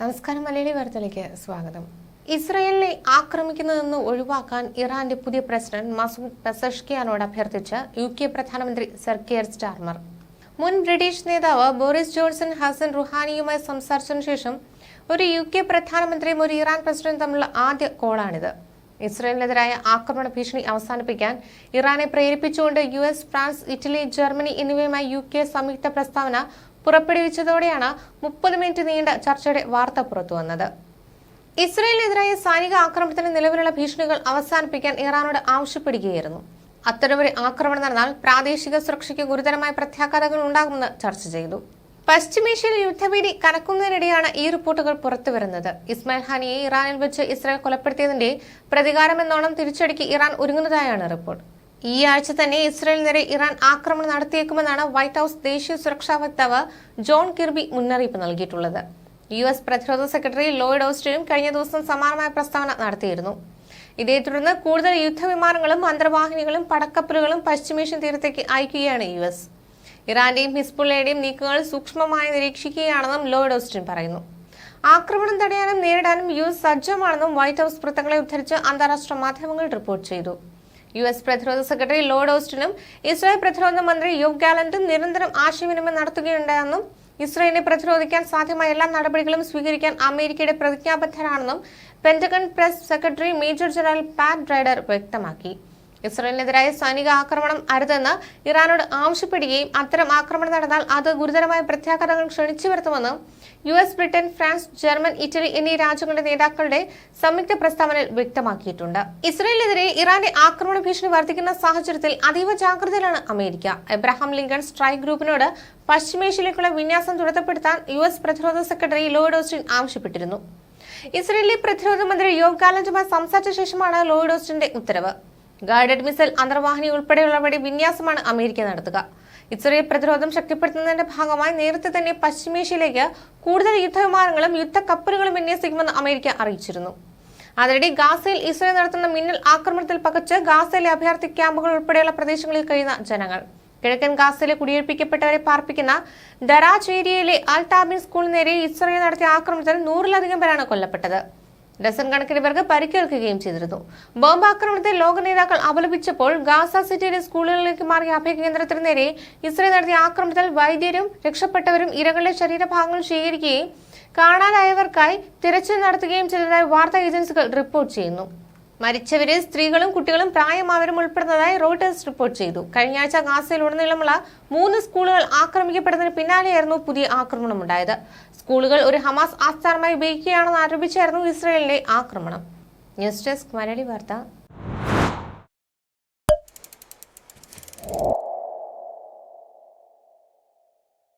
നമസ്കാരം മലയാളി വാർത്തയിലേക്ക് സ്വാഗതം. ഇസ്രയേലിനെ ആക്രമിക്കുന്നതെന്ന് ഒഴിവാക്കാൻ ഇറാന്റെ പുതിയ പ്രസിഡന്റ് മസൂദ് പെസഷ്കിയാനോട് അഭ്യർത്ഥിച്ച് യു കെ പ്രധാനമന്ത്രി സെർക്കിയർ സ്റ്റാർമർ. മുൻ ബ്രിട്ടീഷ് നേതാവ് ബോറിസ് ജോൺസൺ ഹസൻ റുഹാനിയുമായി സംസാരിച്ചതിനു ശേഷം ഒരു യു കെ പ്രധാനമന്ത്രിയും ഒരു ഇറാൻ പ്രസിഡന്റും തമ്മിലുള്ള ആദ്യ കോളാണിത്. ഇസ്രയേലിനെതിരായ ആക്രമണ ഭീഷണി അവസാനിപ്പിക്കാൻ ഇറാനെ പ്രേരിപ്പിച്ചുകൊണ്ട് U S France Italy Germany എന്നിവയുമായി യു കെ സംയുക്ത പ്രസ്താവന പുറപ്പെടുവിച്ചതോടെയാണ് മുപ്പത് മിനിറ്റ് നീണ്ട ചർച്ചയുടെ വാർത്ത പുറത്തുവന്നത് ഇസ്രയേലിനെതിരായ സൈനിക ആക്രമണത്തിന് നിലവിലുള്ള ഭീഷണികൾ അവസാനിപ്പിക്കാൻ ഇറാനോട് ആവശ്യപ്പെടുകയായിരുന്നു. അത്തരമൊരു ആക്രമണം നടന്നാൽ പ്രാദേശിക സുരക്ഷയ്ക്ക് ഗുരുതരമായ പ്രത്യാഘാതങ്ങൾ ഉണ്ടാകുമെന്ന് ചർച്ച ചെയ്തു. പശ്ചിമേഷ്യയിൽ യുദ്ധഭീതി കനക്കുന്നതിനിടെയാണ് ഈ റിപ്പോർട്ടുകൾ പുറത്തുവരുന്നത് ഇസ്മായിൽ ഹാനിയെ ഇറാനിൽ വെച്ച് ഇസ്രായേൽ കൊലപ്പെടുത്തിയതിന്റെ പ്രതികാരമെന്നോണം തിരിച്ചടിക്ക് ഇറാൻ ഒരുങ്ങുന്നതായാണ് റിപ്പോർട്ട്. ഈ ആഴ്ച തന്നെ ഇസ്രായേലിനെതിരെ ഇറാൻ ആക്രമണം നടത്തിയേക്കുമെന്നാണ് വൈറ്റ് ഹൌസ് ദേശീയ സുരക്ഷാ വക്താവ് ജോൺ കിർബി മുന്നറിയിപ്പ് നൽകിയിട്ടുള്ളത്. യു എസ് പ്രതിരോധ സെക്രട്ടറി ലോയിഡ് ഓസ്റ്റിനും കഴിഞ്ഞ ദിവസം സമാനമായ പ്രസ്താവന നടത്തിയിരുന്നു. ഇതേ തുടർന്ന് കൂടുതൽ യുദ്ധവിമാനങ്ങളും അന്തർവാഹിനികളും പടക്കപ്പലുകളും പശ്ചിമേഷ്യൻ തീരത്തേക്ക് അയക്കുകയാണ് യു എസ്. ഇറാന്റെയും ഹിസ്ബുള്ളയുടെയും നീക്കങ്ങൾ സൂക്ഷ്മമായി നിരീക്ഷിക്കുകയാണെന്നും ലോയിഡ് ഓസ്റ്റിൻ പറയുന്നു. ആക്രമണം തടയാനും നേരിടാനും യു എസ് സജ്ജമാണെന്നും വൈറ്റ് ഹൌസ് വൃത്തങ്ങളെ ഉദ്ധരിച്ച് അന്താരാഷ്ട്ര മാധ്യമങ്ങൾ റിപ്പോർട്ട് ചെയ്തു. യു എസ് പ്രതിരോധ സെക്രട്ടറി ലോർഡ് ഓസ്റ്റിനും ഇസ്രായേൽ പ്രതിരോധ മന്ത്രി യോബ് ഗാലന്റും നിരന്തരം ആശയവിനിമയം നടത്തുകയുണ്ടെന്നും ഇസ്രായേലിനെ പ്രതിരോധിക്കാൻ സാധ്യമായ എല്ലാ നടപടികളും സ്വീകരിക്കാൻ അമേരിക്കയുടെ പ്രതിജ്ഞാബദ്ധരാണെന്നും Pentagon press secretary major general Pat Ryder വ്യക്തമാക്കി. ഇസ്രായേലിനെതിരായ സൈനിക ആക്രമണം അരുതെന്ന് ഇറാനോട് ആവശ്യപ്പെടുകയും അത്തരം ആക്രമണം നടന്നാൽ അത് ഗുരുതരമായ പ്രത്യാഘാതങ്ങൾ ക്ഷണിച്ചു വരുത്തുമെന്ന് U S Britain France German Italy എന്നീ രാജ്യങ്ങളുടെ നേതാക്കളുടെ സംയുക്ത പ്രസ്താവനയിൽ വ്യക്തമാക്കിയിട്ടുണ്ട്. ഇസ്രയേലിനെതിരെ ഇറാന്റെ ആക്രമണ ഭീഷണി വർദ്ധിക്കുന്ന സാഹചര്യത്തിൽ അതീവ ജാഗ്രതയിലാണ് അമേരിക്ക. എബ്രഹാം ലിങ്കൺ സ്ട്രൈക്ക് ഗ്രൂപ്പിനോട് പശ്ചിമേഷ്യയിലേക്കുള്ള വിന്യാസം ത്വരിതപ്പെടുത്താൻ യു എസ് പ്രതിരോധ സെക്രട്ടറി ലോയിഡ് ഓസ്റ്റിൻ ആവശ്യപ്പെട്ടിരുന്നു. ഇസ്രയേലിലെ പ്രതിരോധ മന്ത്രി യോഗ് ഗാലന്റുമായി സംസാരിച്ച ശേഷമാണ് ലോയിഡ് ഓസ്റ്റിന്റെ ഉത്തരവ്. ഗൈഡഡ് മിസൈൽ അന്തർവാഹിനി ഉൾപ്പെടെയുള്ള വഴി വിന്യാസമാണ് അമേരിക്ക നടത്തുക. ഇസ്രയേൽ പ്രതിരോധം ശക്തിപ്പെടുത്തുന്നതിന്റെ ഭാഗമായി നേരത്തെ തന്നെ പശ്ചിമേഷ്യയിലേക്ക് കൂടുതൽ യുദ്ധവിമാനങ്ങളും യുദ്ധക്കപ്പലുകളും വിന്യസിക്കുമെന്ന് അമേരിക്ക അറിയിച്ചിരുന്നു. അതിനിടെ ഗാസയിൽ ഇസ്രയേൽ നടത്തുന്ന മിന്നൽ ആക്രമണത്തിൽ പകച്ച് ഗാസയിലെ അഭയാർത്ഥി ക്യാമ്പുകൾ ഉൾപ്പെടെയുള്ള പ്രദേശങ്ങളിൽ കഴിയുന്ന ജനങ്ങൾ. കിഴക്കൻ ഗാസയിലെ കുടിയേൽപ്പിക്കപ്പെട്ടവരെ പാർപ്പിക്കുന്ന ദരാജ് ഏരിയയിലെ അൽ ടാബിൻ സ്കൂളിന് നേരെ ഇസ്രയേൽ നടത്തിയ ആക്രമണത്തിൽ നൂറിലധികം പേരാണ് കൊല്ലപ്പെട്ടത്. ഡസൻ കണക്കിന് പേർക്ക് പരിക്കേൽക്കുകയും ചെയ്തിരുന്നു. ബോംബാക്രമണത്തെ ലോക നേതാക്കൾ അപലപിച്ചപ്പോൾ ഗാസ സിറ്റിയിലെ സ്കൂളുകളിലേക്ക് മാറിയ അഭയകേന്ദ്രത്തിന് നേരെ ഇസ്രയേൽ നടത്തിയ ആക്രമണത്തിൽ വൈദ്യരും രക്ഷപ്പെട്ടവരും ഇരകളുടെ ശരീരഭാഗങ്ങൾ ശേഖരിക്കുകയും കാണാതായവർക്കായി തിരച്ചിൽ നടത്തുകയും ചെയ്തതായി വാർത്താ ഏജൻസികൾ റിപ്പോർട്ട് ചെയ്യുന്നു. മരിച്ചവരിൽ സ്ത്രീകളും കുട്ടികളും പ്രായമായവരും ഉൾപ്പെടുന്നതായി റോയിട്ടേഴ്സ് റിപ്പോർട്ട് ചെയ്തു. കഴിഞ്ഞ ആഴ്ച ഗാസയിലുടനീളമുള്ള മൂന്ന് സ്കൂളുകൾ ആക്രമിക്കപ്പെടുന്നതിന് പിന്നാലെയായിരുന്നു പുതിയ ആക്രമണം ആക്രമണമുണ്ടായത്. സ്കൂളുകൾ ഒരു ഹമാസ് ആസ്ഥാനമായി ഉപയോഗിക്കുകയാണെന്ന് ആരോപിച്ചായിരുന്നു ഇസ്രയേലിന്റെ ആക്രമണം. ന്യൂസ് ഡെസ്ക് മലയാളി വാർത്ത.